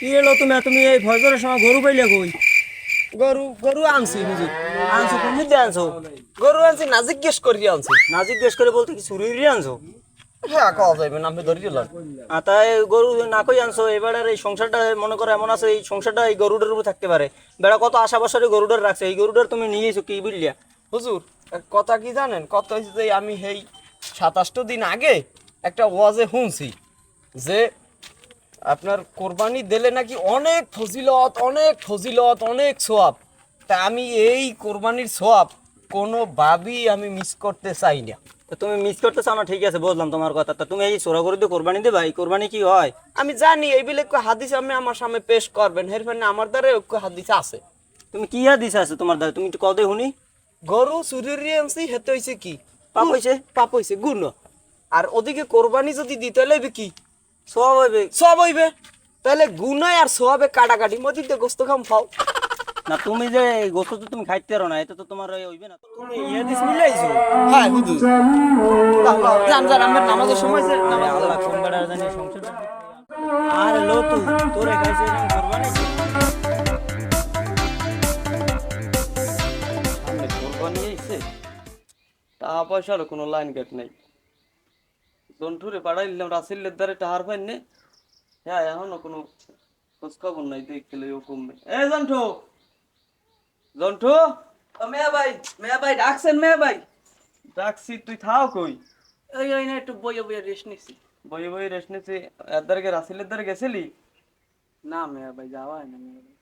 কি এলো তুমি? তুমি এই ফজরের সময় গরু পাইলে কই? গরু গরু আনছি হুজুর আনছো কোন দিকে আনছো? গরু আনছি না জিজ্ঞেস করি আনছি। না জিজ্ঞেস করে বলতে কি চুরি আনছো? হ্যাঁ কওয়া যাবে না, আমি ধরে দিলাম। তাই গরু না কই আনছো? এবার এই সংসারটা মনে করো এমন আছে, এই সংসারটা এই গরুটার উপর থাকতে পারে। বেড়া কত আশা বছরে গরুটার রাখছে, এই গরুটার তুমি নিয়েছো কি বুঝলিয়া? হুজুর কথা কি জানেন? কথা হচ্ছে যে আমি সেই সাতাশটো দিন আগে একটা ওয়াজে শুনছি যে আপনার কোরবানি দিলে নাকি অনেক ফজিলত অনেক ফজিলত অনেক সোয়াব। তা আমি এই কোরবানির সোয়াব কোনোভাবেই আমি মিস করতে চাই না। তো তুমি মিস করতে চাও না? ঠিক আছে বুঝলাম তোমার কথা। তা তুমি এই সোরা গরু দিয়ে কোরবানি দেবা? এই কোরবানি কি হয়? আমি জানি এই বিলে হাদিস আমি আমার সামনে পেশ করবেন। হের ফেনে আমার দ্বারা হাদিস আছে। তুমি কি হাদিস আছে তোমার দাদা তুমি একটু কদে শুনি গরু চুরির আনছি হেতে হইছে কি? পাপ হইছে? পাপ হইছে গুণ। আর ওদিকে কোরবানি যদি দিতে লইবে কি? সব হইবে। সব হইবে। তাহলে গুনায় আর সবে কাটাকাটি মধ্যে গোস্ত খাম খাও। না তুমি যে গোস্ত তো তুমি খাইতে পারো না এটা তো তোমার হইবে না। তুমি ইয়ে দিস মিলে আইছো? হ্যাঁ হুদু। জান জান আমার নামাজের সময় যে আরে আল্লাহ জানি আর লো তোরে খাইছে কোরবানি আইছে টাকা পয়সার কোনো লাইন গেট নাই। জন্টুরে পাড়াইলাম রাসিলের দ্বারে টাহার পাই নে হ্যাঁ এখনও কোনো খোঁজ খবর নাই দেখলে ও কমবে এ জন্টু জন্টু মেয়া ভাই মেয়া ভাই ডাকছেন মেয়া ভাই ডাকছি তুই থাও কই ওই ওই না একটু বইয়ে বইয়ে রেস্ট নিচ্ছি বই বই রেস্ট নিছি এর দ্বারে কি রাসিলের দ্বারে গেছিলি না মেয়া ভাই যাওয়া হয় না মেয়া ভাই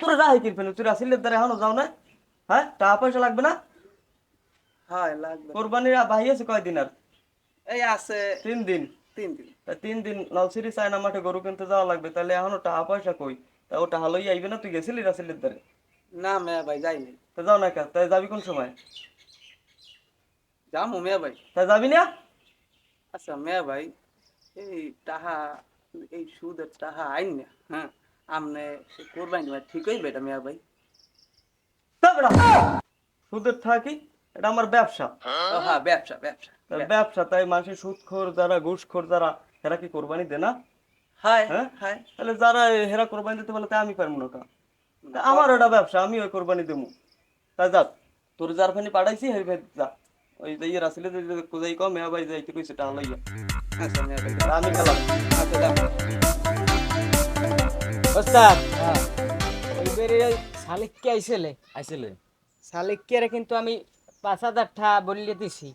তোরা রাহি কিরফেন তুই রাসিলের দ্বারে এখনও যাও না হ্যাঁ টাকা পয়সা লাগবে না হয় লাগবে কোরবানির ভাই আছে কয়দিন আর এই আছে তিন দিন। তিন দিন। তিন দিন নলসিরি চায়না মাঠে গরু কিনতে যাওয়া লাগবে তাহলে এখনও টাকা পয়সা কই? তা ও টাকা লই আইবে না? তুই গেছিলি রাসিলের দ্বারে না মেয়া ভাই যাইনি। তা যাও না কা তাই যাবি কোন সময়? যাব মেয়া ভাই। তাই যাবি না? আচ্ছা মেয়া ভাই এই টাহা এই সুদের টাহা আইন না হ্যাঁ? আমনে কোরবানি ভাই ঠিক হইবে এটা মেয়া ভাই? সুদের থাকি এটা আমার ব্যবসা। হ্যাঁ ব্যবসা ব্যবসা। তা ব্যবসা তাই মানুষের সুদখোর যারা ঘুষখোর যারা হেরা কি কোরবানি দে না? হাই হ্যাঁ? তাহলে যারা হেরা কোরবানি দিতে বলে তাই আমি পারব না কা তা আমার ওটা ব্যবসা আমি ওই কোরবানি দেবো। তাই যাক তোর যার ফানি পাঠাইছি হের ভাই যা। ওই যে রাসিলে কোজাই কম মেয়া ভাই যাইতে কইছে টাকা লইয়া। আচ্ছা মেয়া ভাই আমি গেলাম আচ্ছা ওস্তাদ এইবারে শালিককে আইসেলে? আইছিলে শালিককে কিন্তু আমি পাঁচ হাজার টাকা বলিয়ে দিছি।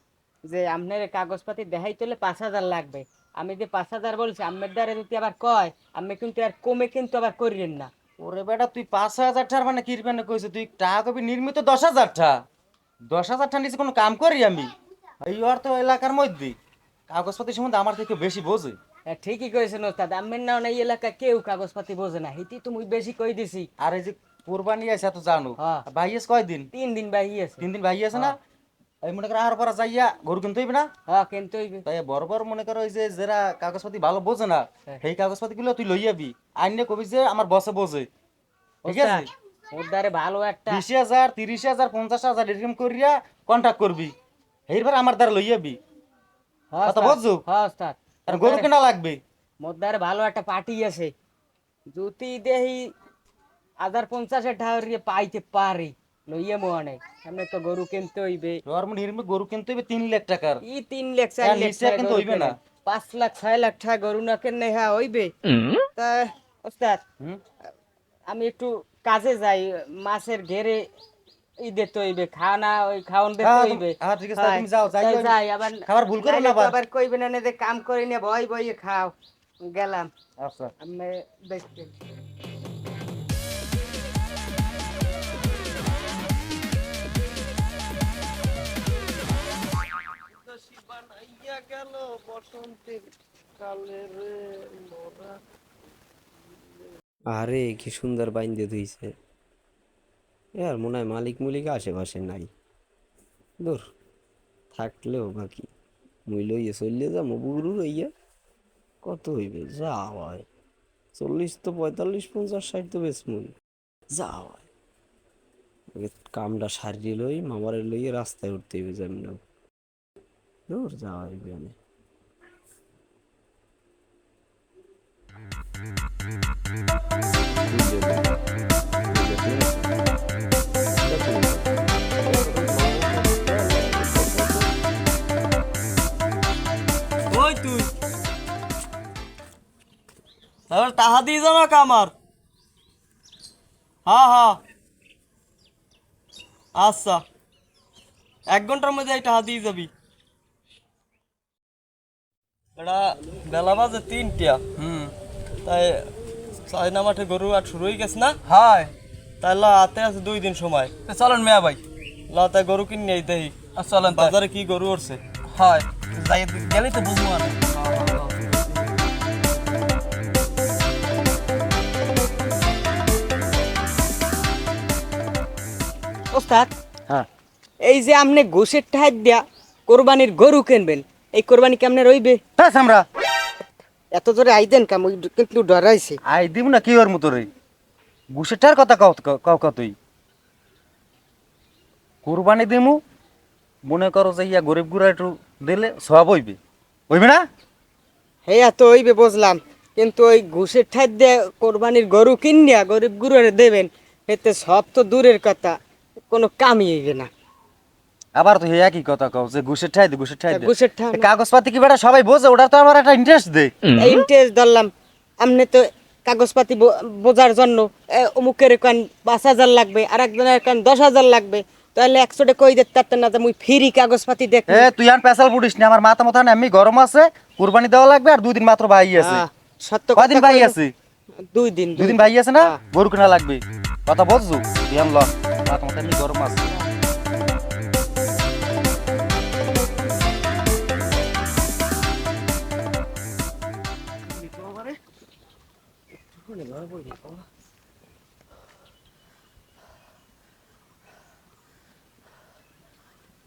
যে আপনার কাগজপাতি দেখাই তোলে পাঁচ হাজার লাগবে। আমি যে পাঁচ হাজার বলছি আমের দ্বারা যদি আবার কয় আমি কিন্তু আর কমে কিন্তু আবার করিয়েন না। ওরে বেটা তুই পাঁচ হাজার টাকার মানে কি মানে কইছে? তুই টাকা কবি নির্মিত দশ হাজার টা দশ হাজার টাকা নিচে কোনো কাম করি আমি? এই আর তো এলাকার মধ্যে। কাগজপাতি সম্বন্ধে আমার থেকে বেশি বোঝে। ঠিকই কয়েছেন ওস্তাদ আমের না এই এলাকা কেউ কাগজপাতি বোঝে না। হিতি তুমি বেশি কই দিছি। আর এই যে কোরবানি আছে এত জানো। হ্যাঁ। ভাই আছে কয়দিন? তিন দিন আছে তিন দিন ভাই আছে না? এই মনে করো আর পর যাইয়া গরু কিনতে হইবে না? হ্যাঁ কিন্তু ওই তাই বড় মনে করো ওই যে যারা কাগজপাতি ভালো বোঝে না হ্যাঁ। সেই কাগজপাতি গুলো তুই লই যাবি আইনে কবি যে আমার বসে বোঝে। ঠিক আছে? দ্বারে ভালো একটা বিশ হাজার তিরিশ হাজার পঞ্চাশ হাজার এরকম করিয়া কন্ট্যাক্ট করবি। এইবার আমার দ্বারা লই যাবি হ্যাঁ, কথা বুঝছ? হ্যাঁ ওস্তাদ। আর গরু কেনা লাগবে? মোদ্দার ভালো একটা পার্টি আছে। যদি দেহি হাজার পঞ্চাশের ঢাউরিয়ে পাইতে পারি। লইয়ে মনে সামনে তো গরু কিনতে হইবে। মনে হিরমে গরু কিনতে হবে তিন লাখ টাকার। ই তিন লাখ চার হ্যাঁ, লাখ টাকা কিন্তু হইবে না। পাঁচ লাখ ছয় লাখ টাকা গরু না কেনে হ্যাঁ হইবে। তা ওস্তাদ আমি একটু কাজে যাই মাছের ঘেরে ই দিতে হইবে খানা ওই খাওন দিতে হ্যাঁ, হইবে। হ্যাঁ, ঠিক আছে, তুমি যাও, যাই যাই আবার খাবার ভুল করো না আবার। কইবে না যে কাম করে নিয়ে ভয় ভয়ে খাও গেলাম। আচ্ছা। আমি দেখতে আরে, কি সুন্দর বাইন্দে ধুইছে। আর মনে হয় মালিক মুলিক আশেপাশে নাই। দূর, থাকলেও বাকি। মুই লইয়ে চললে যাব বুগরু রইয়া কত হইবে? যা হয়। চল্লিশ তো পঁয়তাল্লিশ, পঞ্চাশ, ষাট তো বেশ মুই যা হয়। কামটা সারিয়ে লই, মামারে লইয়ে রাস্তায় উঠতে হইবে যেমন দূর যাওয়া এখানে ওই তুই। আর তাহা দিয়ে যা না কামার হা হ্যাঁ আচ্ছা। এক ঘণ্টার মধ্যে এটা হাতিয়ে যাবি। এটা বেলা বাজে তিনটা। হুম। তাই চাইনা মাঠে গরু আর শুরু হয়ে গেছে না? হয়। তাহলে হাতে আছে দুই দিন সময়। তো চলেন মেয়া ভাই। লা তাই গরু কিনে এই দেখি আর চলেন বাজারে কি গরু উঠছে হয়। যাই গেলেই তো বুঝব আর। ওস্তাদ হ্যাঁ। এই যে আপনি ঘুষের ঠাই দিয়া কোরবানির গরু কিনবেন এই কোরবানি কেমনে রইবে? হ্যাঁ আমরা। এত জোরে আইদেন কাম কিন্তু ডরাইছে। আই দিব না কি ওর মতো রে গুছেটার কথা কও কও কও তুই? কোরবানি দিমু মনে করো যে ইয়া গরিব গুড়া একটু দিলে সব হইবে। হইবে না? হেয়া তো হইবে বুঝলাম। কিন্তু ওই ঘুষের ঠাই দিয়ে কোরবানির গরু কিনিয়া গরিব গুরুরে দেবেন এতে সব তো দূরের কথা। কোনো কামই হইবে না। আবার তো হে একই কথা কও যে ঘুষের ঠাই দে ঘুষের ঠাই দে। ঘুষের ঠাই কাগজপাতি কি বেটা সবাই বোঝে? ওটা তো আমার একটা ইন্টারেস্ট দে। এই ইন্টারেস্ট ধরলাম। আপনি তো কাগজপাতি বোঝার জন্য অমুকের কান পাঁচ হাজার লাগবে আর একজনের কান দশ হাজার লাগবে। তাহলে একশোটা কই দিতে পারতেন না যে মুই ফ্রি কাগজপাতি দেখ। এ তুই আর পেশাল পুডিস না আমার মাথা মাথা না এমনি গরম আছে কুরবানি দেওয়া লাগবে আর দুই দিন মাত্র ভাই আছে। সত্য কদিন ভাই আছে? দুই দিন দুই দিন। ভাই আছে না? গরু কেনা লাগবে। কথা বুঝছ দিয়াম ল মাথা মাথা এমনি গরম আছে।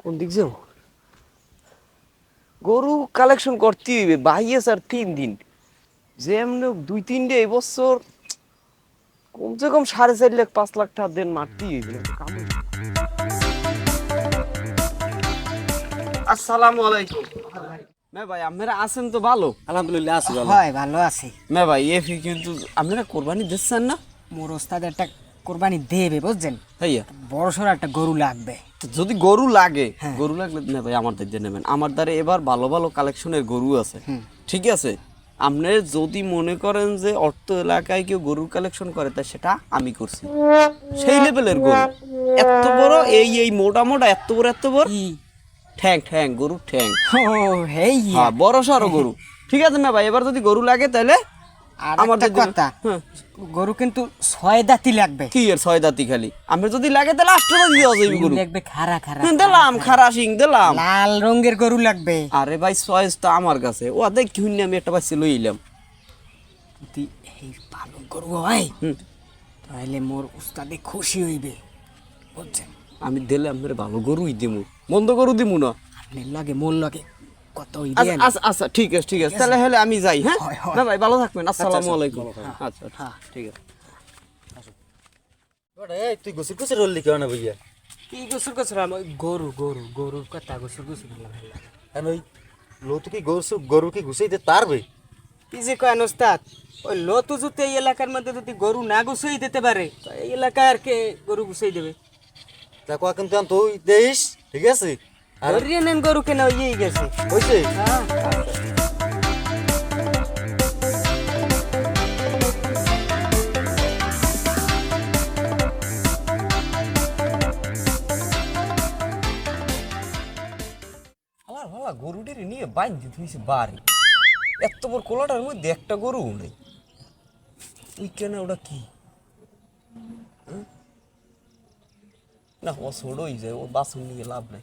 কোন দিক যাও? গরু কালেকশন করতে হইবে বাইয়ে স্যার তিন দিন। যে এমনি দুই তিনটে এই বছর কমসে কম সাড়ে চার লাখ পাঁচ লাখ টাকা দেন মারতেই হইবে। আসসালামু আলাইকুম। মে ভাই আপনারা আছেন তো ভালো? আলহামদুলিল্লাহ আছি ভালো। হয় ভালো আছে। মে ভাই এ ফি কিন্তু আপনারা কোরবানি দিচ্ছেন না? মোর ওস্তাদ একটা কোরবানি দেবে বুঝছেন? ভাইয়া বড় সড়ো একটা গরু লাগবে। তো যদি গরু লাগে গরু লাগলে না ভাই আমার দিকে নেবেন। আমার দ্বারা এবার ভালো ভালো কালেকশনের গরু আছে। ঠিক আছে? আপনি যদি মনে করেন যে অর্থ এলাকায় কেউ গরুর কালেকশন করে তা সেটা আমি করছি। সেই লেভেলের গরু। এত বড় এই এই মোটা মোটা এত বড় এত বড়। ঠ্যাং ঠ্যাং গরু ঠ্যাং। ও হেই হ্যাঁ বড় সড়ো গরু। ঠিক আছে না ভাই? এবার যদি গরু লাগে তাহলে আর আমার একটা কথা হ্যাঁ। গরু কিন্তু ছয় দাঁতি লাগবে। কি এর ছয় দাঁতি খালি? আমি যদি লাগে তাহলে আষ্টটা দিয়ে যাবে গরু। লাগবে খারা খারা হ্যাঁ, দিলাম খারা সিং দিলাম। লাল রঙের গরু লাগবে। আরে ভাই চয়েস তো আমার কাছে। ও দেখ কি আমি একটা পাইছি লই এলাম। যদি এই ভালো গরু হয়। তাহলে মোর উস্তাদে খুশি হইবে। বুঝছেন? আমি দিলে আমার ভালো গরুই দিমু মন্দ গরু দিমু না। আপনার লাগে মোর লাগে কত আচ্ছা আচ্ছা আচ্ছা ঠিক আছে ঠিক আছে তাহলে হলে আমি যাই হ্যাঁ? হয়, হয়। না ভাই ভালো থাকবেন আসসালামু আলাইকুম। আচ্ছা আচ্ছা ঠিক আছে। এই তুই গুছির গুছির রল্লি কেউ ভাইয়া কি গোসল গোসল ওই গরু গরু গরুর কথা গোসল গোসল কেন ওই লোতু কি গরু গরু কি দে পারবে কি যে কয় ওস্তাদ ওই লতু যদি এই এলাকার মধ্যে যদি গরু না গুছাই দিতে পারে এই এলাকায় আর কে গরু গুছাই দেবে? দেখো কিন্তু আন তুই দেশ ঠিক আছে? আর নেন গরু কেন ইয়েই গেছে। ভালা গরুটির নিয়ে বাইন দিতে হয়েছে বাড়ি। এত বড় কোলাটার মধ্যে একটা গরু নেই। ওই কেন ওটা কি? না ও ছোড়ই যায় ও বাসন নিয়ে লাভ নাই।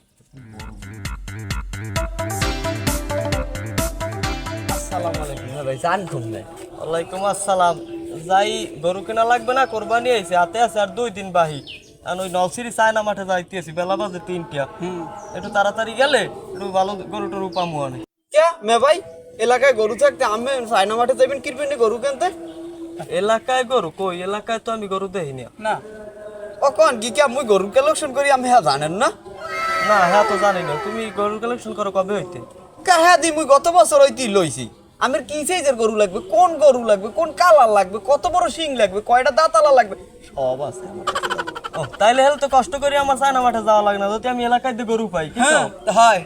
আসসালামু আলাইকুম। হ্যাঁ ভাই জান ঘুম নাই? ওয়ালাইকুম আসসালাম। যাই গরু কেনা লাগবে না কোরবানি আইছে হাতে আছে আর দুই দিন বাহি। আর ওই নলসিরি চায়না মাঠে যাইতেছি বেলা বাজে তিনটা। একটু তাড়াতাড়ি গেলে একটু ভালো গরু টরু পামু আনে কে? মে ভাই এলাকায় গরু থাকতে আমি মাঠে যাবেন কিনবেন গরু কিনতে? এলাকায় গরু? কই? এলাকায় তো আমি গরু দেখিনি। না। কোন কি কে মুই গরু কালেকশন করি আমি হ্যাঁ জানেন না? না হ্যাঁ তো জানি না। তুমি গরু কালেকশন করো কবে হইতে কা হ্যাঁ দি মুই গত বছর হইতি লইছি আমার কি সাইজের গরু লাগবে কোন গরু লাগবে কোন কালার লাগবে কত বড় শিং লাগবে কয়টা দাঁতালা লাগবে সব আছে আমার ও তাইলে হেলে তো কষ্ট করে আমার চায়না মাঠে যাওয়া লাগে না যদি আমি এলাকায় দিয়ে গরু পাই কি হ্যাঁ হয়।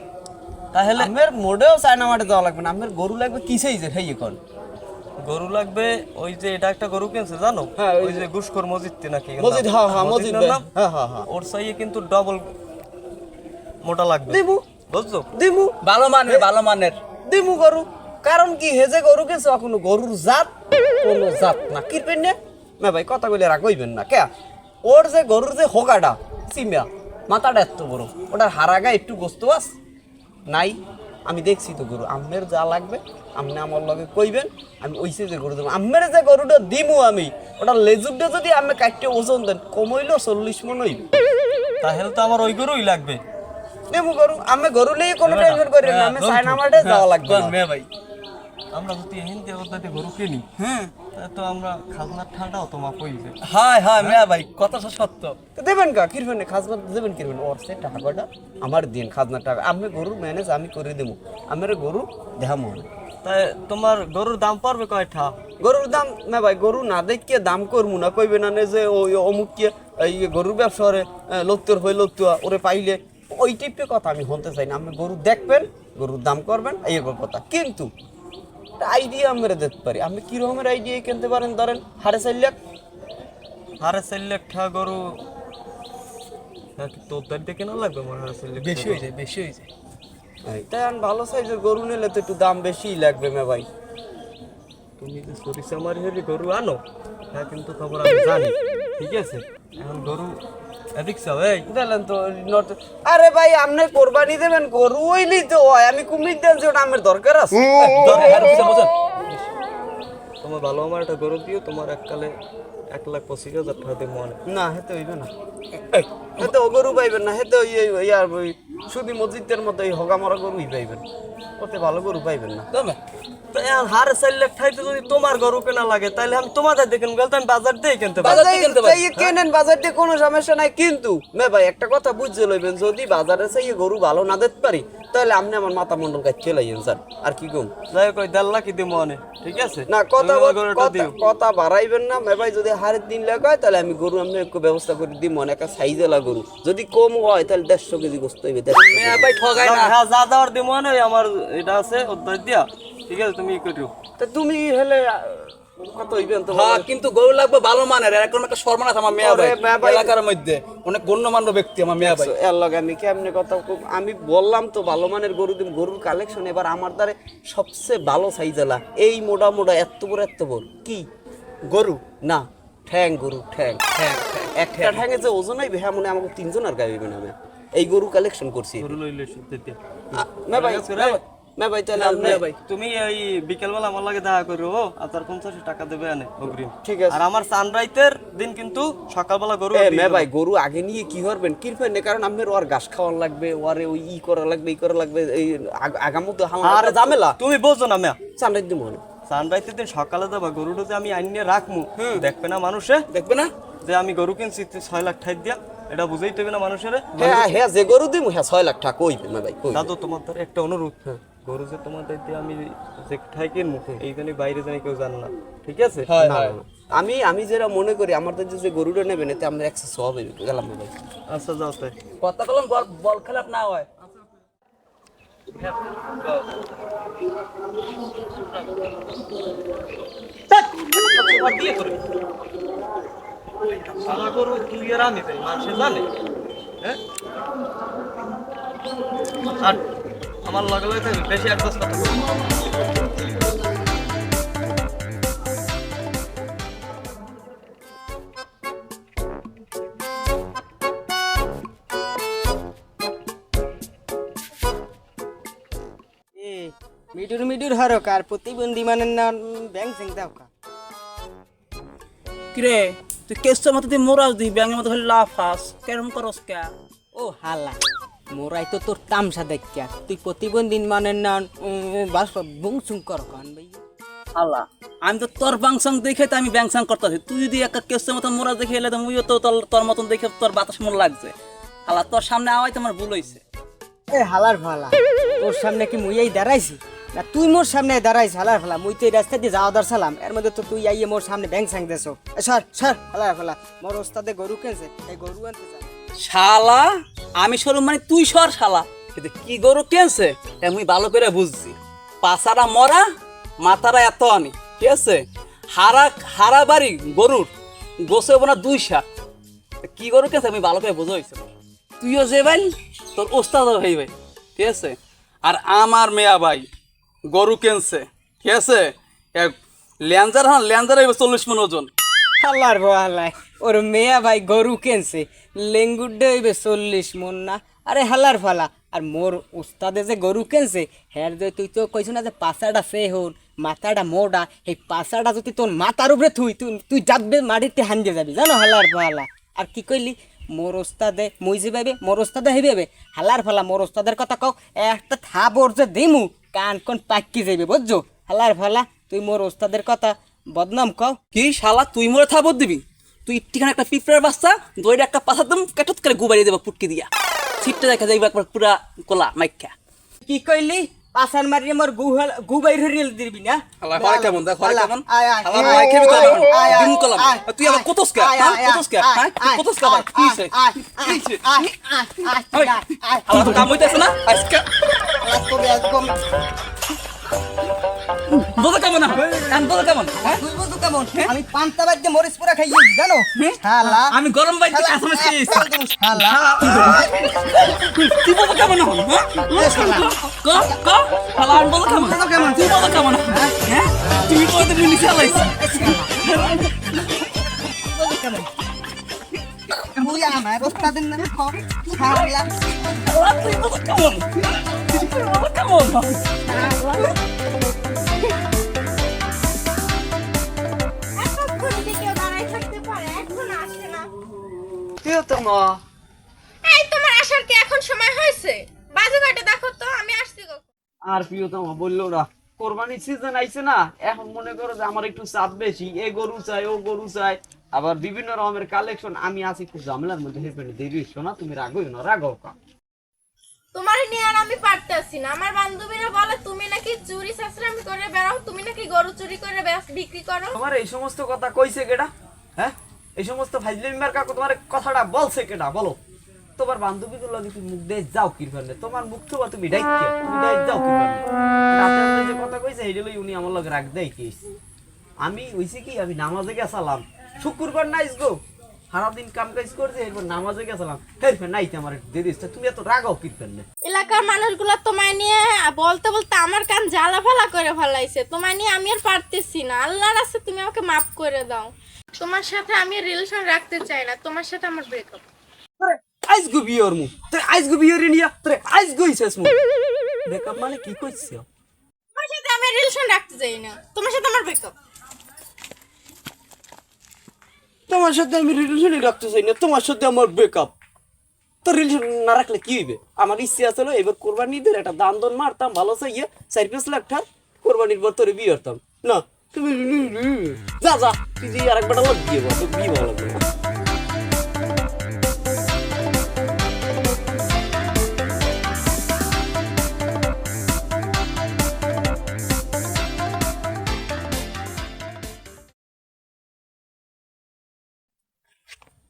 তাহলে আমের মোড়েও চায়না মাঠে যাওয়া লাগবে না আমের গরু লাগবে কি সাইজের হেই কোন গরু লাগবে ওই যে এটা একটা গরু কিনছে জানো? হ্যাঁ, ওই যে গুসকর মসজিদ নাকি মসজিদ হ্যাঁ হ্যাঁ মসজিদ নাম? হ্যাঁ হ্যাঁ হ্যাঁ। ওর চাইয়ে কিন্তু ডবল মোটা লাগবে। দিমু। বুঝছ? দিমু। ভালো মানের ভালো মানের। দিমু গরু। কারণ কি হেজে গরু গেছে কোনো গরুর জাত কোনো জাত না। কিরবেন না? না ভাই কথা কইলে রাখইবেন না। কে ওর যে গরুর যে হোগাটা সিমিয়া মাথাটা এত বড়। ওটার হারাগা একটু গোস্ত আস? নাই? আমি দেখছি তো গরু আমের যা লাগবে আপনি আমার লগে কইবেন আমি ওইসে যে গরু দেবো। আমের যে গরুটা দিমু আমি ওটা লেজুরটা যদি আমি কাটতে ওজন দেন কমইলো চল্লিশ মন হইবে তাহলে তো আমার ওই গরুই লাগবে। দেবো গরু আমি গরু নিয়ে কোনো টেনশন করি না আমি সাইনামাটে যাওয়া লাগবে ভাই। আমরা যদি হিন্দি অবদাতে গরু কিনি হ্যাঁ। তো আমরা খাজনার ঠান্ডাও তো মাপ হয়ে যায় হাই হাই মেয়া ভাই কথাটা সত্য। তো দেবেন কা কিরবেন খাজনা দেবেন কিরবেন ওর সে টাকাটা আমার দিন খাজনা টাকা। আমি গরুর ম্যানেজ আমি করে দেবো। আমার গরু দেখামো তাই তোমার গরুর দাম পড়বে কয়টা? গরুর দাম না ভাই গরু না দেখিয়ে দাম করব না। কইবে না নে যে ওই অমুক কে এই গরুর ব্যবসা ওরে লত্তর হয়ে লত্তুয়া ওরে পাইলে। ওই টাইপের কথা আমি শুনতে চাই না। আপনি গরু দেখবেন গরুর দাম করবেন এই কথা। কিন্তু আইডিয়া আমরা দেখতে পারি। আপনি কি রকমের আইডিয়া কিনতে পারেন? ধরেন হাড়ে চার লাখ। হারে চার লাখ টাকা গরু। হ্যাঁ, তোর দাঁড়িয়ে কেনা লাগবে মনে হয় বেশি হয়ে যায় বেশি হয়ে যায়। তাই ভালো সাইজের গরু নিলে তো একটু দাম বেশিই লাগবে মে ভাই। তুমি যে সরিষা মারি হেরি গরু আনো হ্যাঁ কিন্তু খবর আমি জানি। ঠিক আছে? এখন গরু দিলেন তো আরে ভাই আপনি কোরবানি দেবেন গরু হইলেই তো হয় আমি কুমির দেন ওটা আমার দরকার আছে। দরকার বুঝে বোঝেন। তোমার ভালো আমার একটা গরু দিও তোমার এককালে এক লাখ পঁচিশ হাজার টাকা দিয়ে মনে না হেতে হইবে না। হেতে ও গরু পাইবেন না হেতে ওই ওই সুদি মসজিদের মতো এই হগামরা গরুই পাইবেন। ওতে ভালো গরু পাইবেন না। দমে তো এখন হারে চার লাখ ঠাইতে যদি তোমার গরু কেনা লাগে তাহলে আমি তোমাদের দেখেন গেলে আমি বাজার দিয়ে কিনতে পারি কেনেন বাজার কোনো সমস্যা নাই কিন্তু মে ভাই একটা কথা বুঝতে লইবেন যদি বাজারে চাইয়ে গরু ভালো না দেখতে পারি তাহলে আপনি আমার মাথা মন্ডল কাজ চলাইয়েন স্যার। আর কি কম? যাই হোক দেড় দিব মনে ঠিক আছে? না কথা- কথা বাড়াইবেন না মে ভাই যদি হারের দিন লেগে হয় তাহলে আমি গরু আমি একটু ব্যবস্থা করে দিই মনে একটা সাইজেলা গরু। যদি কম হয় তাহলে দেড়শো কেজি গোস্ত হইবে ভাই ঠগাই না। হ্যাঁ যা দেওয়ার দিব মনে ওই আমার এটা আছে অধ্যায় দিয়া। ঠিক আছে তুমি ই করিও। তা তুমি হলে হ্যাঁ কিন্তু গরু লাগবে ভালো মানের এরকম একটা সর্বনাশ আমার মেয়া ভাই। এলাকার মধ্যে অনেক গণ্যমান্য ব্যক্তি আমার মেয়া ভাই। এর লগে আমি কেমনে কথা আমি বললাম তো ভালো মানের গরু দিন গরুর কালেকশন এবার আমার দ্বারে সবচেয়ে ভালো সাইজেলা এই মোটা মোটা এত বড় এত বড়। কি? গরু? না। ঠ্যাং গরু ঠ্যাং একটা ঠ্যাঙে যে ওজন হইবে হ্যাঁ মনে আমাকে তিনজন আর গাইবে না এই গরু কালেকশন করছি। ভাই ভাই, মে ভাই তাহলে আপনি তুমি এই বিকেলবেলা আমার লাগে দেখা করো পঞ্চাশ টাকা দেবে আনে অগ্রিম। ঠিক আছে। আর আমার সানরাইতের দিন কিন্তু সকালবেলা গরু মে ভাই গরু আগে নিয়ে কি করবেন কি করবেন কারণ আপনার ওর ঘাস খাওয়ার লাগবে ওরে ওই ই করা লাগবে ই করা লাগবে এই আগ- আগামত আর হাল ঝামেলা। তুমি বোঝো না মেয়া চান্দাই দিব মনে দিন সকালে দেবা গরুটা যে আমি আইনে রাখমু দেখবে না মানুষে? দেখবে না? যে আমি গরু কিনছি ছয় লাখ ঠাই দিয়া। এটা বুঝেই দেবে না মানুষের? হ্যাঁ হ্যাঁ যে গরু হ্যাঁ ছয় লাখ টাকা ভাই দাদু তোমার দ্বারা একটা অনুরোধ। গরু যে তোমাদের দিয়ে আমি যে ঠাই কিনবো এই জন্য বাইরে জানি কেউ জানে না। ঠিক আছে। আমি আমি যেটা মনে করি আমার তো যে গরুটা নেবেন এতে আমরা একশো সব গেলাম ভাই। আচ্ছা যাও কথা কলম বল খেলাপ না হয়। তোমার বিয়ে করে আমার গরু তুই মানুষে জানে। হ্যাঁ? আর আমার লগে লগে বেশি অ্যাডজাস্ট করতে মিডুর মিডুর হরক আর প্রতিবন্ধী মানে না ব্যাংক সিং দাও কা। কিরে তুই কেসের মতো তুই মোরাজ দি ব্যাঙের মতো হলে লাফাস কেরম করস কে? ও হালা মোরাই তো তোর তামসা দেখা তুই প্রতিবন্ধী মানে না বাস বুংসুং কর কান ভাই। আল্লাহ আমি তো তোর বাংসাং দেখে তো আমি ব্যাংসাং করতেছি। তুই যদি একটা কেসের মতো মোরা দেখে এলে তো মুইও তো তোর তোর মতন দেখে তোর বাতাস মন লাগছে। হালা তোর সামনে আওয়াই তোমার ভুল হইছে। এ হালার ভালা তোর সামনে কি মুই এই দাঁড়াইছি? না, তুই মোর সামনে দাঁড়াইছি হালার ফালা। মুই তো এই রাস্তা দিয়ে যাওয়া দরসালাম এর মধ্যে তো তুই আইয়ে মোর সামনে ব্যাংক সাং দেছো। সর সর হালার ফালা। মোর ওস্তাদে গরু কেনছে। এই গরু আনতে যা। শালা? আমি সরু মানে তুই সর, শালা। কিন্তু কি গরু কেনছে? মুই ভালো করে বুঝছি। পাছাটা মরা, মাথারা এত আনি ঠিক আছে? হারা হারা বাড়ি গরুর। গোসে বোনা দুই শাক। কি গরু কেছে আমি ভালো করে বোঝা হয়েছে তুইও যে ভাই, তোর ওস্তাদও ভাই ভাই ঠিক আছে? আর আমার মেয়া ভাই। গরু কেনছে, ঠিক আছে? এক ল্যাঞ্জার হ্যাঁ ল্যাঞ্জার হইবে চল্লিশ মন ওজন আল্লাহর বহালায়, ওর মেয়া ভাই গরু কেনছে লেঙ্গুড্ডে হইবে চল্লিশ মন না। আরে হালার ফালা, আর মোর উস্তাদে যে গরু কেনছে হ্যাঁ যে তুই তো কইছ না যে পাছাটা সে হন, মাথাটা মোড়া এই পাছাটা যদি তোর মাথার উপরে থুই, তুই তুই যাবে মাটিতে হান্দিয়ে যাবি, জানো হালার ফালা আর কি কইলি? মোর ওস্তাদে মুই যে ভাবে মোর ওস্তাদে হইবে হালার ফালা, মোর ওস্তাদের কথা কও, একটা থাবর যে দিমু কান কোন পাক্কি যাইবে বুঝছ? হালার ফালা তুই মোর ওস্তাদের কথা বদনাম কও। কি শালা তুই মোরে থাবত দিবি? তুই ঠিকানা একটা পিঁপড়ার বাচ্চা দইটা একটা পাশা দম কেটত করে গুবাড়ি দেবো পুটকি দিয়া। ছিটটা দেখা যাইবে একবার পুরা কোলা মাইকা কি কইলি? পাসান মারিয়ে মোর গু হল গু বাইর দিবি না? হালা হয় কেমন দেখ হয় হালা, কেমন? আয়, আয়, হালা আয়, হয় আয়, দিন আয়, কলাম। আয়, তুই আবার আয়, কতস কে আয়, আয়, কতস কে আয়, আয়, কতস কে কি কি হইছে? আয়, আয়, আয়, ওই, আয়, আয়, হালা তো কাম হইতাছে না? আজকে একদম, একদম। বোঝা কেমন? হ্যাঁ? তুই বুঝু কেমন? আমি পান্তা বাদ দিয়ে মরিচ পুরা খাইয়ে জানো? শালা। আমি গরম বাইতে আসামে খেয়েছি শালা। তুই কেমন হ্যাঁ? ক ক? হালা আমি বোঝা কেমন? তুই বোঝা কেমন? হ্যাঁ? তুই আমার ওস্তাদের নামে তুই কেমন তুই কেমন তো মা? এই তোমার আসার কি এখন সময় হয়েছে? বাজে ঘাটে দেখো তো আমি আসছি কখন? আর প্রিয়তমা বলল না কোরবানির সিজন আইছে না এখন মনে করো যে আমার একটু চাপ বেশি এ গরু চাই ও গরু চাই। আবার বিভিন্ন রকমের কালেকশন আমি আছি একটু ঝামেলার মধ্যে হেসে দেরি হইছো না তুমি রাগো না রাগো কা তোমার নিয়ে আর আমি পারতেছি না। আমার বান্ধবীরা বলে তুমি নাকি চুরি চাষরামি করে বেড়াও তুমি নাকি গরু চুরি করে বেচ- বিক্রি করো? তোমার এই সমস্ত কথা কইছে কেডা? হ্যাঁ? এই সমস্ত ফাইজলিমার কাকু তোমার কথাটা বলছে কেডা? বলো। তোমার বান্ধবীগুলো লগে তুমি মুখ দিয়ে যাও কি ফেললে তোমার মুখ তো তুমি ডাইকে তুমি ডাই যাও কি ফেললে রাতে রাতে যে কথা কইছে এইটা লই উনি আমার লগে রাখ দেয় কি? আমি হইছে কি আমি নামাজে গেছিলাম। শুক্রবার নাইস গো। সারাদিন কাম কাজ করছে এরপর নামাজে গেছিলাম। হেরফে নাইতে আমার দেরিস তুমি এত রাগাও কি ফেললে এলাকার মানুষগুলো তোমায় নিয়ে বলতে বলতে আমার কান জ্বালা ফালা করে ফেলাইছে। তোমায় নিয়ে আমি আর পারতেছি না। আল্লাহর আছে তুমি আমাকে মাফ করে দাও। তোমার সাথে আমি রিলেশন রাখতে চাই না। তোমার সাথে আমার ব্রেকআপ আইস গো বিয়র মু তোর আইস গো বিয়র নিয়া। তোর আইস গো ইসেস মু মেকআপ মানে কি কইছিস তোমার সাথে আমি রিলেশন রাখতে চাই না। তোমার সাথে আমার ব্রেকআপ তোমার সাথে আমি রিলেশনই রাখতে চাই না, তোমার সাথে আমার ব্রেকআপ তো রিলেশন না রাখলে কি হইবে? আমার ইচ্ছে আছে এবার কোরবানি ঈদের একটা দান দন মারতাম, ভালো চাই চার পাঁচ লাখ টাকা কোরবানির পর তোরে বিয়ে করতাম। না, তুমি যা যা, তুই আর একবার বল বিয়ে ভালো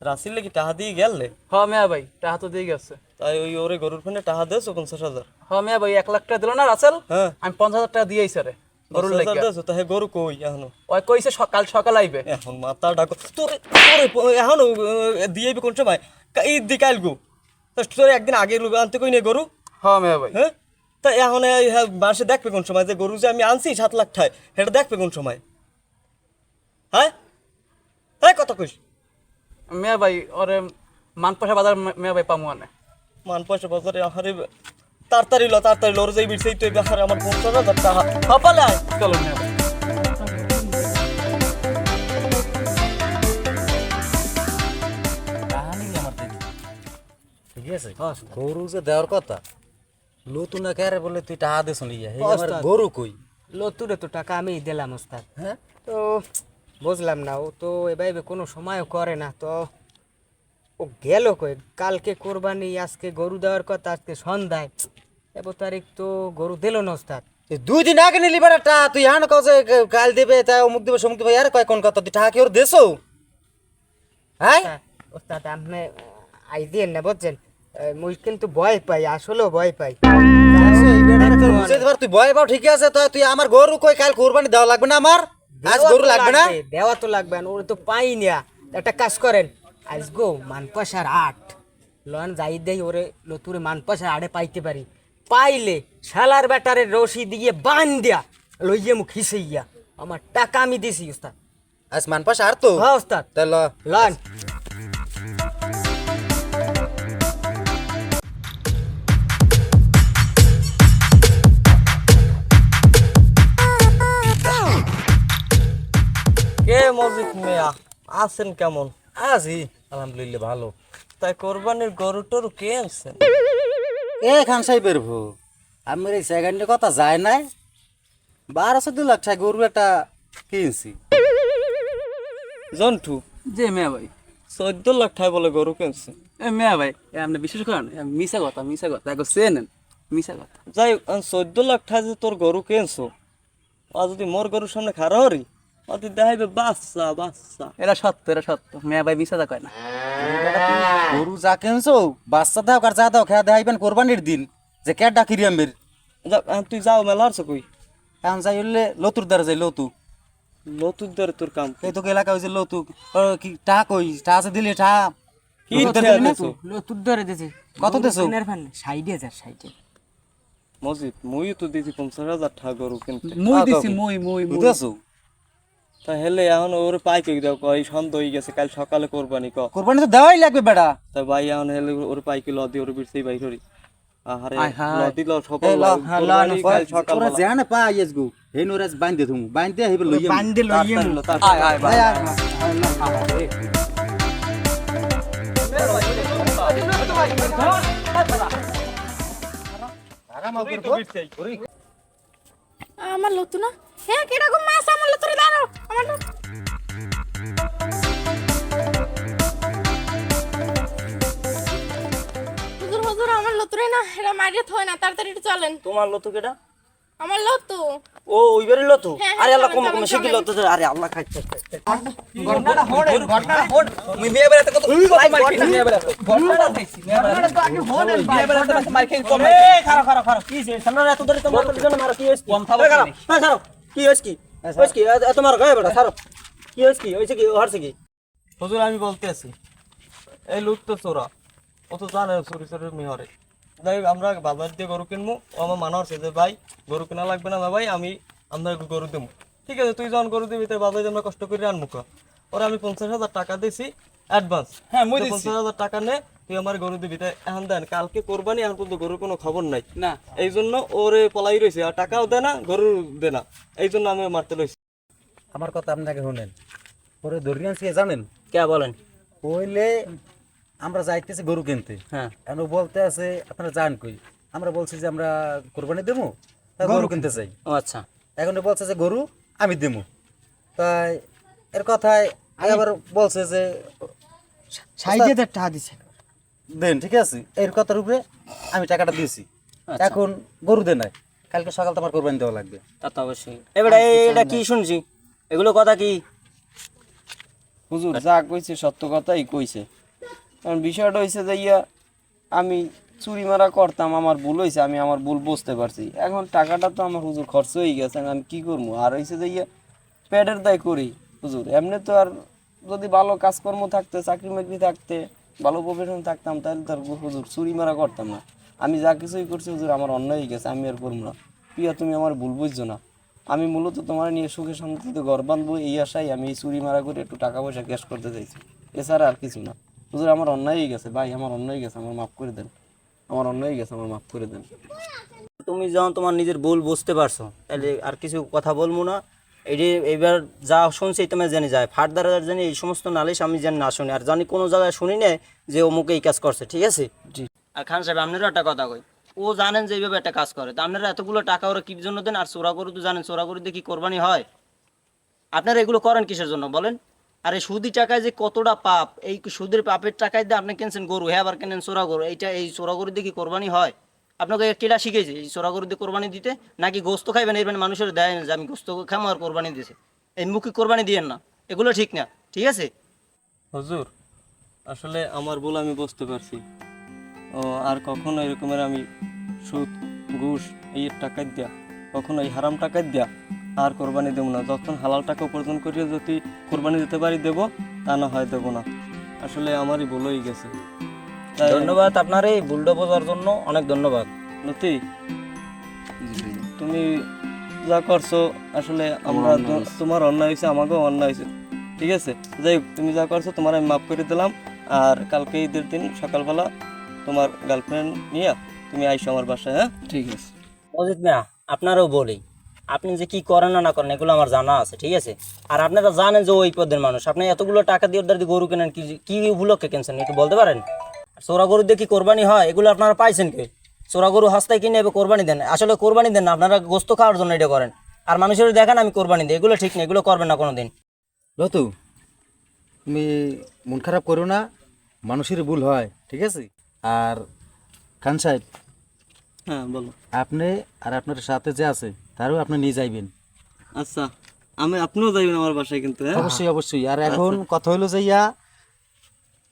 রাসিল কি টাহা দিয়ে গেলে হ মেয়া ভাই টাকা তো দিয়ে গেছে। তাই ওই ওরে গরুর ফোনে টাহা দেছো পঞ্চাশ হাজার। হ মেয়া ভাই এক লাখ টাকা দিল না রাসেল? হ্যাঁ। আমি পঞ্চাশ হাজার টাকা দিয়েছি রে গরুর লেগে দেছো তাহে গরু কই এখনও? ওই কইছে সকাল সকাল আইবে। এখন মাথা ডাকো তোরে তোরে এখনও আহ, দিয়ে আইবে কোন সময়? কা- ঈদ দি কাইল গো। তোরে একদিন আগে আনতে কই নে গরু? হ মেয়া ভাই। হ্যাঁ? তা এখন এই হ্যাঁ, মাসে দেখবে কোন সময় যে গরু যে আমি আনছি সাত লাখ ঠায় সেটা দেখবে কোন সময়? হ্যাঁ? হ্যাঁ কত কইস? মেয়া ভাই ওরে মানপয়সা বাজার মে- মেয়া ভাই পামু আনে মান পয়সা বাজারে আহারে তাড়াতাড়ি ল তাড়াতাড়ি লড় যাই বিরসেই তো আহারে আমার পঞ্চাশ হাজার টাকা হাপালে আয় চলো মেয়া ভাই ঠিক আছে গরু যে দেওয়ার কথা নতুন একেবারে বলে তুই টাকা দে শুনিয়া এই আমার গরু কই লতুরে তো টাকা আমি দিলাম ওস্তাদ হ্যাঁ তো বুঝলাম না ও তো এভাবে কোনো সময়ও করে না তো ও গেল কই? কালকে কোরবানি আজকে গরু দেওয়ার কথা আজকে সন্ধ্যায়। এবার তারিখ তো গরু দিল না ওস্তাদ। দুই দিন আগে নিলি বেড়া টা তুই হান যে কাল দেবে তাই অমুক দেবে সমুক দেবে আর কয় কোন কথা তুই টাকা কি ওর দেছো? হ্যাঁ? ওস্তাদ আপনি আই দিয়ে না বুঝছেন মুই কিন্তু ভয় পাই আসলেও ভয় পাই। তুই ভয় পাও ঠিক আছে তো তুই আমার গরু কই কাল কোরবানি দেওয়া লাগবে না আমার? আজ গরু লাগবে না? দেওয়া তো লাগবে না ওরা তো পাই না। একটা কাজ করেন আজ গো মানপাশার আট। লন যাই দেই ওরে লতুরে মানপাশার আড়ে পাইতে পারি। পাইলে শালার ব্যাটারে রশি দিয়ে বান দিয়া লইয়ে মুখ হিসেইয়া। আমার টাকা আমি দিছি ওস্তাদ আজ মানপাশ আর তো? হ্যাঁ ওস্তাদ তাহলে লন। মজিদ মিয়া আছেন কেমন? আছি আলহামদুলিল্লাহ ভালো। তাই কোরবানির গরু টরু কে আনছেন? এ খান সাহেবের ভু আমার এই সেকেন্ডে কথা যায় নাই। বারোশো দু লাখ টাকা গরু একটা কিনছি। জন্টু যে মেয়া ভাই। চোদ্দ লাখ টাকা বলে গরু কিনছে এ মেয়া ভাই এ আপনি বিশ্বাস করেন? মিশা কথা মিশা কথা। একবার চেনেন মিশা কথা। যাই চোদ্দ লাখ টাকা যে তোর গরু কিনছো আর যদি মোর গরুর সামনে খারা হরি অতি দেখাইবে বাচ্চা বাচ্চা। এটা সত্য এটা সত্য। মেয়া ভাই মিশা কয় না। গরু যা কিনছো বাচ্চা দাও আর যা দাও খেয়া দেখাইবেন কোরবানির দিন। যে কে ডাকিরি আমের? তুই যাও মেলা হারছো কই? এখন যাই হলে লতুর দ্বারা যাই লতু। নতুন ধরে তোর কাম এই তোকে এলাকা লতু কি টা কই? টা আছে দিলি টা। কি লতুর ঠেয়া দিছো? কত দিছো? ষাট হাজার ষাট মজিদ মুই তো দিছি পঞ্চাশ হাজার টাকা গরু কিনতে। মুই দিছি মুই মুই মুই। বুঝতেছো? তা হেলে এখন ওর পাইকে দাও ক এই সন্ধ্যা হয়ে গেছে কাল সকালে কোরবানি ক। কোরবানি তো দেওয়াই লাগবে বেটা তা ভাই এখন হেলে ওর পাইকে লদি ওর বিরসেই বাই করি আহারে লদি ল ল, হ্যাঁ, ল, ল, কাল সকাল ওরা যেখানে পাই আইস গো হেন ওরা বাইন্দে থুমু বাইন্দে হইবে লইয়ে বান্ধে লইয়ে আয় আয় ভাই। আমার লতু না? হ্যাঁ কীরকম মাছ আমার লতুরে দাঁড়ো আমার হুজুর হুজুর আমার লতুরে না এরা মারিয়ে থয় না তাড়াতাড়ি চলেন। তোমার লতু কেটা আমার লতু। ও ওইবারই লতু? হ্যাঁ, হ্যাঁ, আরে আল্লাহ কম কম শিখি লতু? আরে আল্লাহ খাইছে মুই মেয়া বেড়াতে কত কত মার খেয়েছি মেয়া বেড়াতে ঘটনাটা দেখছি মেয়া বেড়াতে। মেয়া বেড়াতে মার খেয়ে কম মার এই খারাপ খারাপ খারাপ কি হইছে সামনে এত ধরে তো জন্য মারা কি হইছে কম থাকো। হ্যাঁ খারাপ কি হইছে কি? হইছে কি? এত মার গায়ে বেটা খারাপ কি হইছে কি? হইছে কি? হরছে কি? হুজুর আমি বলতে আছি এই লুট তো চোরা। ও তো জানে চুরি চুরি মিহরে। যাই আমরা বাজার দিয়ে গরু কিনবো ও আমার মানা হচ্ছে যে ভাই গরু কেনা লাগবে না না ভাই আমি আমরা গরু দেবো ঠিক আছে তুই যখন গরু দিবি তাই বাজারে আমরা কষ্ট করে আনব কা। ওরা আমি পঞ্চাশ হাজার টাকা দিছি অ্যাডভান্স হ্যাঁ, মুই দিছি। পঞ্চাশ হাজার টাকা নে তুই আমার গরু দিবি। তাই এখন দেন কালকে কোরবানি এখন পর্যন্ত গরুর কোনো খবর নাই। না। এই জন্য ওরে পলাই রয়েছে আর টাকাও দেয় না গরু দেয় না। এই জন্য আমি মারতে রয়েছি আমার কথা আপনাকে শুনেন। পরে ধরিয়ান কে জানেন? কে বলেন? কইলে আমরা যাইতেছি গরু কিনতে। হ্যাঁ। এখন বলতে আছে আপনারা যান কই? আমরা বলছি যে আমরা কোরবানি দেবো তা গরু কিনতে চাই। ও আচ্ছা। এখন বলছে যে গরু আমি দেবো। তাই এর কথায় আবার বলছে যে ষাট হাজার টাকা দিছে। দেন ঠিক আছে? এর কথার উপরে আমি টাকাটা দিয়েছি। এখন গরু দেন নাই। কালকে সকাল তো আমার কোরবানি দেওয়া লাগবে। তা তো অবশ্যই। এবারে এটা কি শুনছি? এগুলো কথা কি? হুজুর যা কইছে সত্য কথাই কইছে। কারণ বিষয়টা হয়েছে যে ইয়া আমি চুরি মারা করতাম আমার ভুল হয়েছে আমি আমার ভুল বুঝতে পারছি। এখন টাকাটা তো আমার হুজুর খরচ হয়ে গেছে আমি কি করব? আর হয়েছে যে ইয়া পেটের দায় করি। হুজুর এমনি তো আর যদি ভালো কাজকর্ম থাকতে, চাকরি মাকরি থাকতে, ভালো প্রফেশন থাকতাম, তাহলে তো আর হুজুর, চুরি মারা করতাম না। আমি যা কিছুই করছি, হুজুর, আমার অন্যায় হয়ে গেছে, আমি আর করব না। প্রিয়া, তুমি আমার ভুল বুঝছ না। আমি মূলত তোমার নিয়ে সুখে শান্তিতে ঘর বাঁধবো, এই আশায় আমি এই চুরি মারা করে একটু টাকা পয়সা ক্যাশ করতে চাইছি। এছাড়া আর কিছু না। হুজুর, আমার অন্যায় হয়ে গেছে, ভাই, আমার অন্যায় গেছে, আমার মাফ করে দেন। আমার অন্যায় গেছে, আমার মাফ করে দেন। তুমি যখন তোমার নিজের ভুল বুঝতে পারছ, তাহলে আর কিছু কথা বলব না। এটি এবার যা শুনছি তুমি জেনে যায়। ফার্দার জানি এই সমস্ত নালিশ আমি যেন না শুনি। আর জানি কোনো জায়গায় শুনি না যে অমুকে এই কাজ করছে ঠিক আছে? জি। আর খান সাহেব আপনারও একটা কথা কই। ও জানেন যে এইভাবে একটা কাজ করে। তা আপনারা এতগুলো টাকা ওরা কি জন্য দেন? আর চোরা গরু তো জানেন চোরা গরু দিয়ে কি কোরবানি হয়? আপনারা এগুলো করেন কিসের জন্য বলেন? আর এই সুদি টাকায় যে কতটা পাপ এই সুদের পাপের টাকায় দিয়ে আপনি কিনছেন গরু হ্যাঁ আবার কেনেন চোরা গরু এইটা এই চোরা গরু দিয়ে কি কোরবানি হয়? আপনাকে কেটা শিখেছে, এই চোরা গরু দিয়ে কোরবানি দিতে, নাকি গোস্ত খাইবেন? এর মানে মানুষের দেয় না যে আমি গোস্ত খামো আর কোরবানি দিয়েছে। এই মুখে কোরবানি দিয়েন না। এগুলো ঠিক না। ঠিক আছে? হুজুর, আসলে আমার ভুল আমি বুঝতে পারছি। ও, আর কখনো এরকমের আমি সুদ, ঘুষ, এই টাকা দিয়া, কখনো এই হারাম টাকা দিয়া আর কোরবানি দেবো না। যখন হালাল টাকা উপার্জন করিয়ে যদি কোরবানি দিতে পারি দেবো, তা না হয় দেবো না। আসলে আমারই হয়ে গেছে। ধন্যবাদ আপনার এই বুলডো বোঝার জন্য অনেক ধন্যবাদ। নতি তুমি যা করছ আসলে আমরা তোমার অন্যায় হয়েছে আমাকেও অন্যায় হয়েছে। ঠিক আছে? যাই হোক তুমি যা করছ তোমার আমি মাফ করে দিলাম। আর কালকে ঈদের দিন সকালবেলা তোমার গার্লফ্রেন্ড নিয়ে তুমি আইসো আমার বাসায় হ্যাঁ? ঠিক আছে। অজিত মিয়া আপনারও বলি আপনি যে কি করেন না না করেন এগুলো আমার জানা আছে ঠিক আছে? আর আপনারা জানেন যে ওই পদের মানুষ। আপনি এতগুলো টাকা দিয়ে ওদের গরু কেনেন কি কি উপলক্ষে কিনছেন একটু বলতে পারেন? চোরা গরু দিয়ে কি কোরবানি হয়? এগুলো আপনারা পাইছেন কি? চোরা গরু হাস্তায় কিনে এবার কোরবানি দেন। আসলে কোরবানি দেন না আপনারা গোস্ত খাওয়ার জন্য এটা করেন। আর মানুষের দেখেন আমি কোরবানি দিই। এগুলো ঠিক না এগুলো করবেন না কোনোদিন। রতু তুমি মন খারাপ করো না মানুষের ভুল হয় ঠিক আছে? আর খান সাহেব হ্যাঁ বলো। আপনি আর আপনার সাথে যে আছে তারও আপনি নিয়ে যাইবেন। আচ্ছা আমি আপনিও যাইবেন আমার বাসায় কিন্তু হ্যাঁ? অবশ্যই অবশ্যই। আর এখন কথা হলো যে ইয়া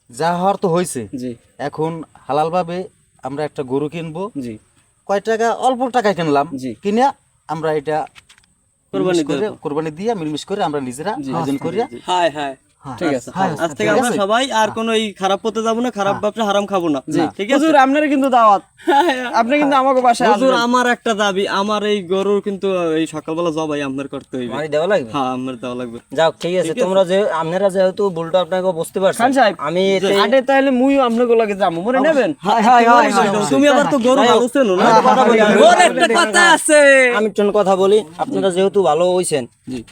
যা হওয়ার তো হয়েছে জি। এখন হালালভাবে আমরা একটা গরু কিনবো। জি। কয় টাকা? অল্প টাকায় কিনলাম। জি। কিনে আমরা এটা কোরবানি করে কোরবানি দিয়ে মিলমিশ করে আমরা নিজেরা আয়োজন করি ঠিক আছে আজ থেকে আমরা সবাই আর কোনো এই খারাপ পথে যাব না খারাপ ব্যবসা হারাম খাব না। ঠিক আছে? হুজুর আপনার কিন্তু দাওয়াত। আপনি কিন্তু আমাকে বাসায় হুজুর আমার একটা দাবি আমার এই গরুর কিন্তু এই সকালবেলা জবাই আপনার করতে হইবে। আমার দেওয়া লাগবে? হ্যাঁ আমার দেওয়া লাগবে। যাক ঠিক আছে তোমরা যে আপনারা যেহেতু ভুলটা আপনাকে বুঝতে পারছেন খান সাহেব, আমি আডে তাহলে মুই আপনাকে লাগে যাব মনে নেবেন? তুমি আবার তো গরু না ওর একটা কথা আছে। আমি একটু কথা বলি আপনারা যেহেতু ভালো হইছেন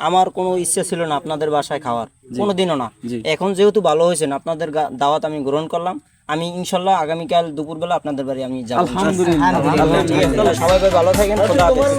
আমার কোনো ইচ্ছা ছিল না আপনাদের বাসায় খাওয়ার। কোনোদিনও না। এখন যেহেতু ভালো হয়েছেন আপনাদের দাওয়াত আমি গ্রহণ করলাম। আমি ইনশাল্লাহ আগামীকাল দুপুরবেলা আপনাদের বাড়ি আমি যাব। আলহামদুলিল্লাহ। সবাই ভালো থাকেন। খোদা হাফেজ।